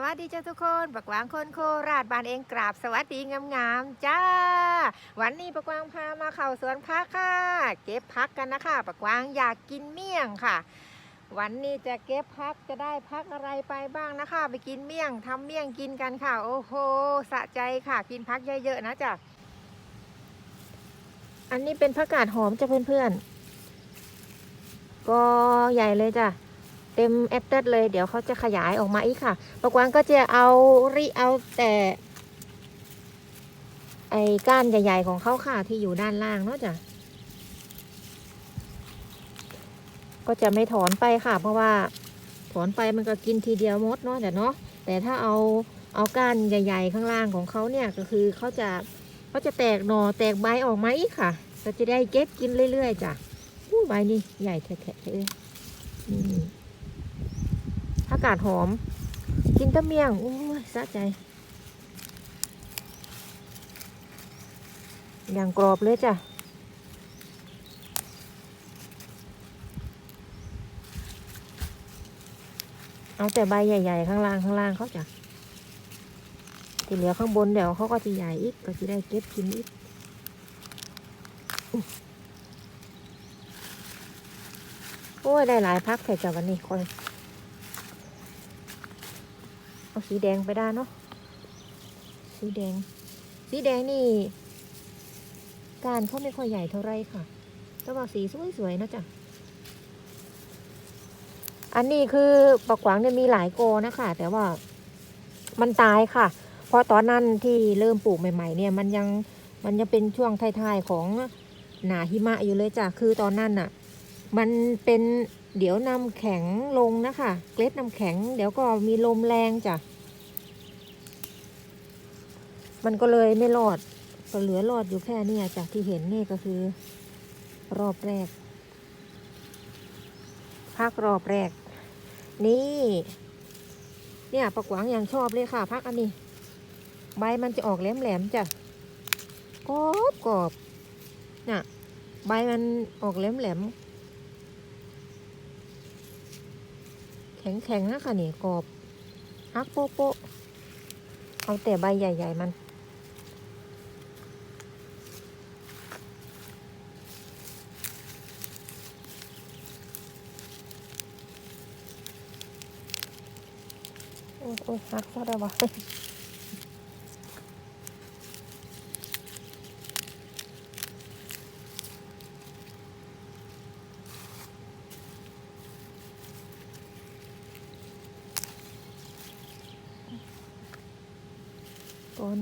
สวัสดีจ้าทุกคนปักหวางคนโคราชบานเองกราบสวัสดีงามๆจ้า วันนี้ปักวางพามาเข้าสวนพักค่ะ เก็บพักกันนะคะปักวางอยากกินเมี่ยงค่ะ วันนี้จะเก็บพักจะได้พักอะไรไปบ้างนะคะ ไปกินเมี่ยงทำเมี่ยงกินกันค่ะ โอ้โหสะใจค่ะ กินพักเยอะๆนะจ้ะอันนี้เป็นผักกาดหอมจ้ะเพื่อนๆก็ใหญ่เลยจ้ะ เต็มแอปเปิลเลย เดี๋ยวเขาจะขยายออกมาอีกค่ะปกวางก็จะเอาริเอาแต่ไอ้ก้านใหญ่ๆของเขาค่ะที่อยู่ด้านล่างเนาะจ้ะก็จะไม่ถอนไปค่ะ เพราะว่าถอนไปมันก็กินทีเดียวมดเนาะจ้ะเนาะแต่ถ้าเอาเอาก้านใหญ่ ๆ ข้างล่างของเขาเนี่ยก็คือเขาจะเขาจะแตกหน่อแตกใบออกมาอีกค่ะก็จะได้เก็บกินเรื่อยๆจ้ะอู้ใบนี่ใหญ่แท้ๆเลยนี่อา กาศหอม กินตะเมียง โอ้ยสะใจ อย่างกรอบเลยจ้ะเอาแต่ใบใหญ่ ๆ ข้างล่างข้างล่างเขาจ้ะที่เหลือข้างบนเดี๋ยวเขาก็จะใหญ่อีกก็จะได้เก็บกินอีกอุ๊ยโอ้ยได้หลายพักแต่จ้ะวันนี้คน เอาสีแดงไปได้เนาะสีแดง สีแดงนี่ การเขาไม่ค่อยใหญ่เท่าไรค่ะ แต่ว่าสีสวยๆนะจ๊ะอันนี้คือปากวางเนี่ยมีหลายโกนะคะ แต่ว่ามันตายค่ะ เพราะตอนนั้นที่เริ่มปลูกใหม่ ๆ เนี่ย มันยังมันยังเป็นช่วงท้ายๆของหนาหิมะอยู่เลยจ้ะคือตอนนั้นน่ะ มันเป็นเดี๋ยวนำแข็งลงนะคะ เกล็ดนำแข็ง เดี๋ยวก็มีลมแรงจ้ะ มันก็เลยไม่รอด ก็เหลือรอดอยู่แค่เนี้จ้ะที่เห็นนี่ก็คือ รอบแรก พักรอบแรก นี่ เนี่ยประกวางอย่างชอบเลยค่ะ พักอันนี้ ใบมันจะออกแหลมๆจ้ะกรอบกรอบน่ะ ใบมันออกแหลมๆ แข็งๆนะค่ะนี่กรอบฮักโป๊ะปะเอาแต่ใบใหญ่ ๆ มัน โอ้ยโอ้ยฮักซะได้ว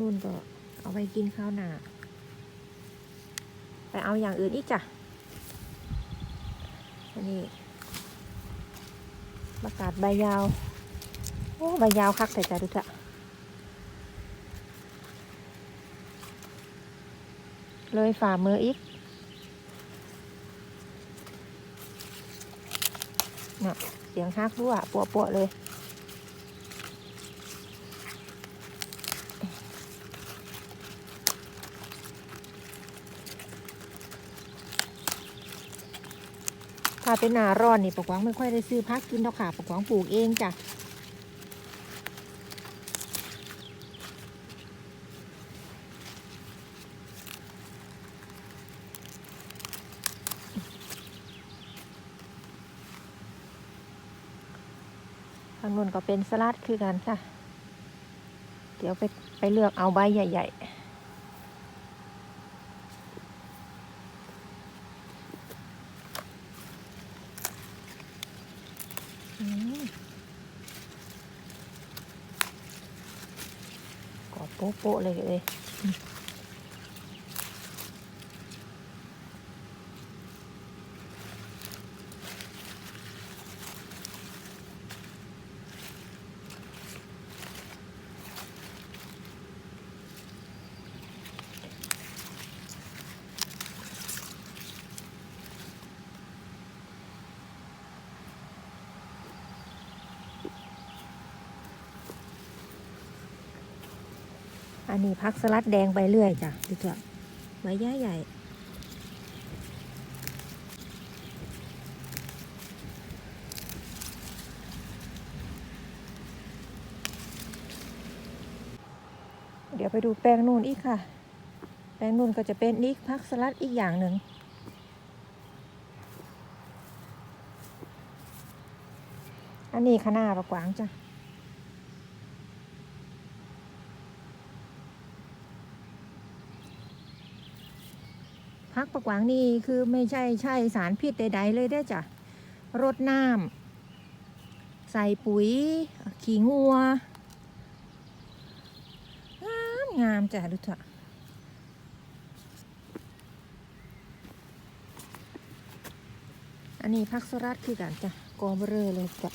นุ่นก็เอาไปกินข้าวหนาไปเอาอย่างอื่นอีกจ้ะอันนี้ประกาศใบยาว โอ้ใบยาวคักแต่จ้ะดูจ้ะเลยฝ่ามืออีกน่ะเสียงฮักด้วยปัวปัวๆเลย ถ้าเป็นหนาร้อนนี่ปกหวังไม่ค่อยได้ซื้อพักกินดอกค่ะปกหวังปลูกเองจ้ะทางนู้นก็เป็นสลัดคือกันค่ะ เดี๋ยวไปไปเลือกเอาใบใหญ่ ๆ กรอบโป๊ะๆเลยเลย อันนี้พักสลัดแดงไปเรื่อยจ้ะดูจ้ะใบใหญ่ใหญ่ยวไปดูแปลงนู่นอีกค่ะ แปลงนู่นก็จะเป็นอีกพักสลัดอีกอย่างหนึ่งอันนี้ขนาดกวางจ้ะ พักประกวางนี่คือไม่ใช่ใช่สารพิษใดๆเลยได้จ้ะรดน้ำใส่ปุ๋ย ขี้งัว งามงามจ้ะดูเถอะอันนี้พักสลัดคือกันจ้ะกอเบอรอเลยจ้ะ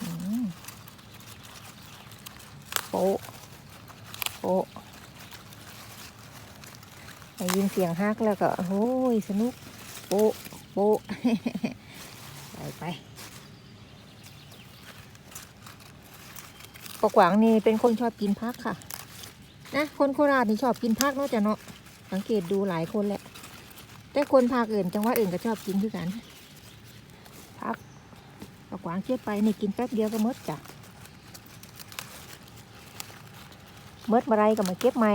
อืมโปะโปะได้ยิน เสียงฮักแล้วก็โอ้ยสนุกโปะโปะไปไปปกวางนี่เป็นคนชอบกินพักค่ะ นะคนโคราชนี่ชอบกินพักเนาะจ้ะเนาะสังเกตดูหลายคนแหละ แต่คนภาคอื่นจังหวัดอื่นก็ชอบกินคือกันพักปกวางเก็บไปนี่กินแป๊บเดียวก็มดจ้ะมดมาไรก็มาเก็บใหม่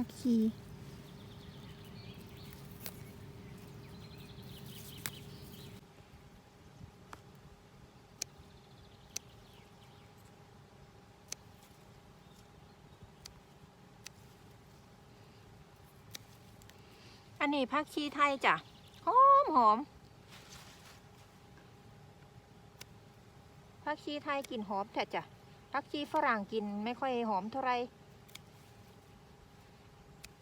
ผักชีอันนี้ผักชีไทยจ้ะ หอมหอมผักชีไทยกลิ่นหอมแต่จ้ะผักชีฝรั่งกินไม่ค่อยหอมเท่าไหร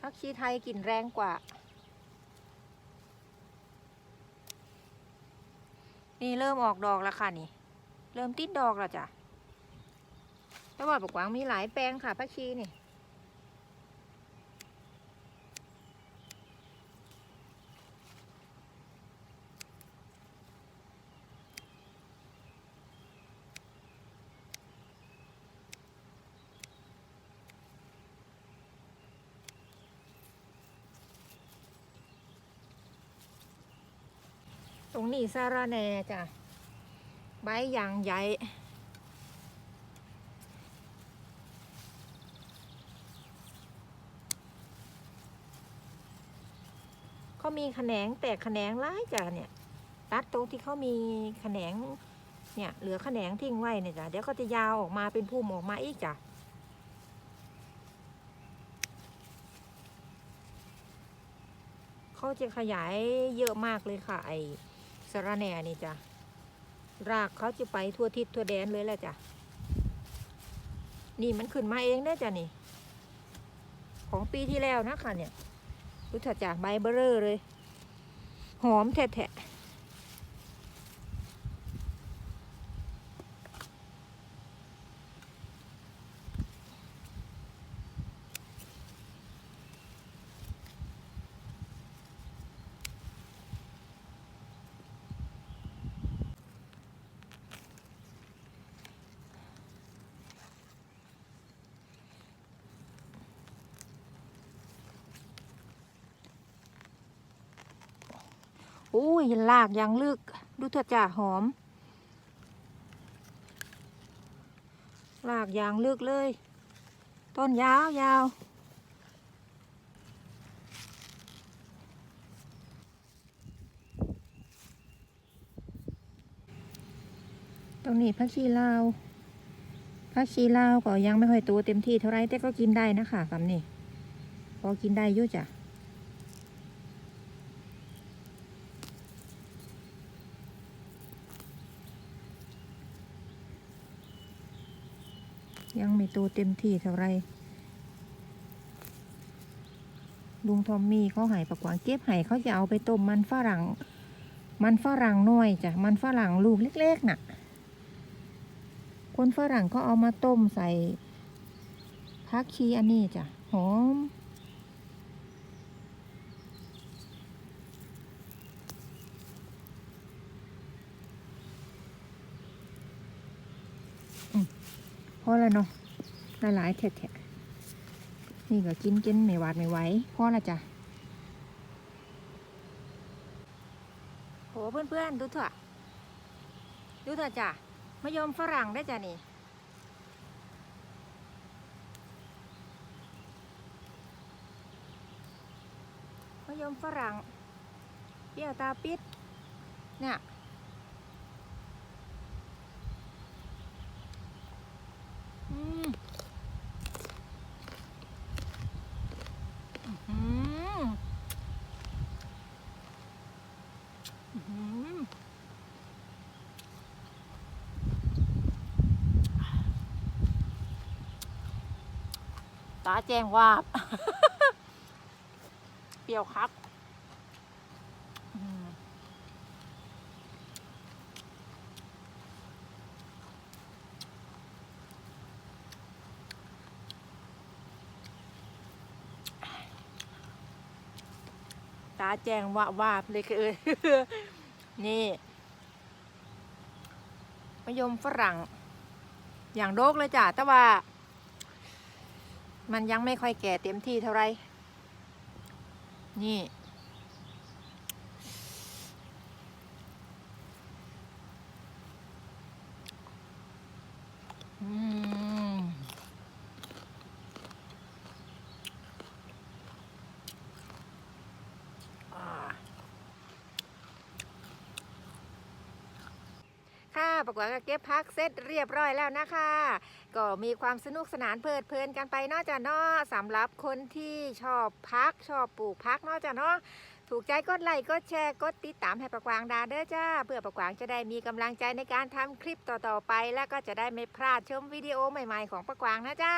ผักชีไทยกลิ่นแรงกว่า นี่เริ่มออกดอกแล้วค่ะนี่ เริ่มติดดอกแล้วจ้ะแล้ว่าบอกหวังมีหลายแปลงค่ะผักชีนี่ ตรงนี้สาระแหน่จ้ะ ใบยางใหญ่เขามีแขนงแตกแขนงร้ายจ้ะเนี่ยตัดตรงที่เขามีแขนงเนี่ยเหลือแขนงทิ้งไว้เนี่ยจ้ะเดี๋ยวก็จะยาวออกมาเป็นพุ่มออกมาอีกจ้ะเขาจะขยายเยอะมากเลยค่ะไอะระแหน่นี่จ้ะ รากเขาจะไปทั่วทิศทั่วแดนเลยแหละจ้ะ นี่มันขึ้นมาเองได้จ้ะนี่ ของปีที่แล้วนะคะเนี่ยรู้ถัดจ้ะใบเบอร์เรอเลย หอมแทะ อ้ยลากยังลึก ดูเถัดจาหอม ลากยางลึกเลย ต้นยาวยาวตรงนี้พักชีลาวพักชีลาวก็ยังไม่ค่อยโตเต็มที่เท่าไรแต่ก็กินได้นะคะคำนี้พอกินได้ยุ่จ้ะ ยังไม่ โตเต็มที่เท่าไรลุงทอมมี่เขาหายประกวางเก็บหายเขาจะเอาไปต้มมันฝรั่ง มันฝรั่งน้อยจ้ะมันฝรั่งลูกเล็กๆน่ะ คนฝรั่งก็เอามาต้มใส่พักชีอันนี้จ้ะหอมอืมพอแล้วเนาะ หลายๆแทะๆนี่ก็กินกินไม่หวาดไม่ไหวพอละจ้ะโหเพื่อนๆ ดูเถอะดูเถอะจ้ะมะยมฝรั่งได้จ้ะนี่มะยมฝรั่ง เปรี้ยวตาปิดเนี่ยอืมอื้อหืออื้อหือ ตาแจ้งว่าบ เปรี้ยวครับตาแจ้งว่าว่าเลยคือนี่มะยมฝรั่ง อย่างโดกเลยจ้ะแต่ว่า มันยังไม่ค่อยแก่เต็มที่เท่าไหรนี่ ปรากฏว่าเก็บพักเสร็จเรียบร้อยแล้วนะคะ ก็มีความสนุกสนานเพลิดเพลินกันไปนอกจากนอสำหรับคนที่ชอบพักชอบปลูกพักนอกจากนอถูกใจกดไลค์กดแชร์กดติดตามให้ประกวางดาเด้อจ้า เพื่อประกวางจะได้มีกำลังใจในการทำคลิปต่อๆไป แล้วก็จะได้ไม่พลาดชมวิดีโอใหม่ๆของประกวางนะจ้า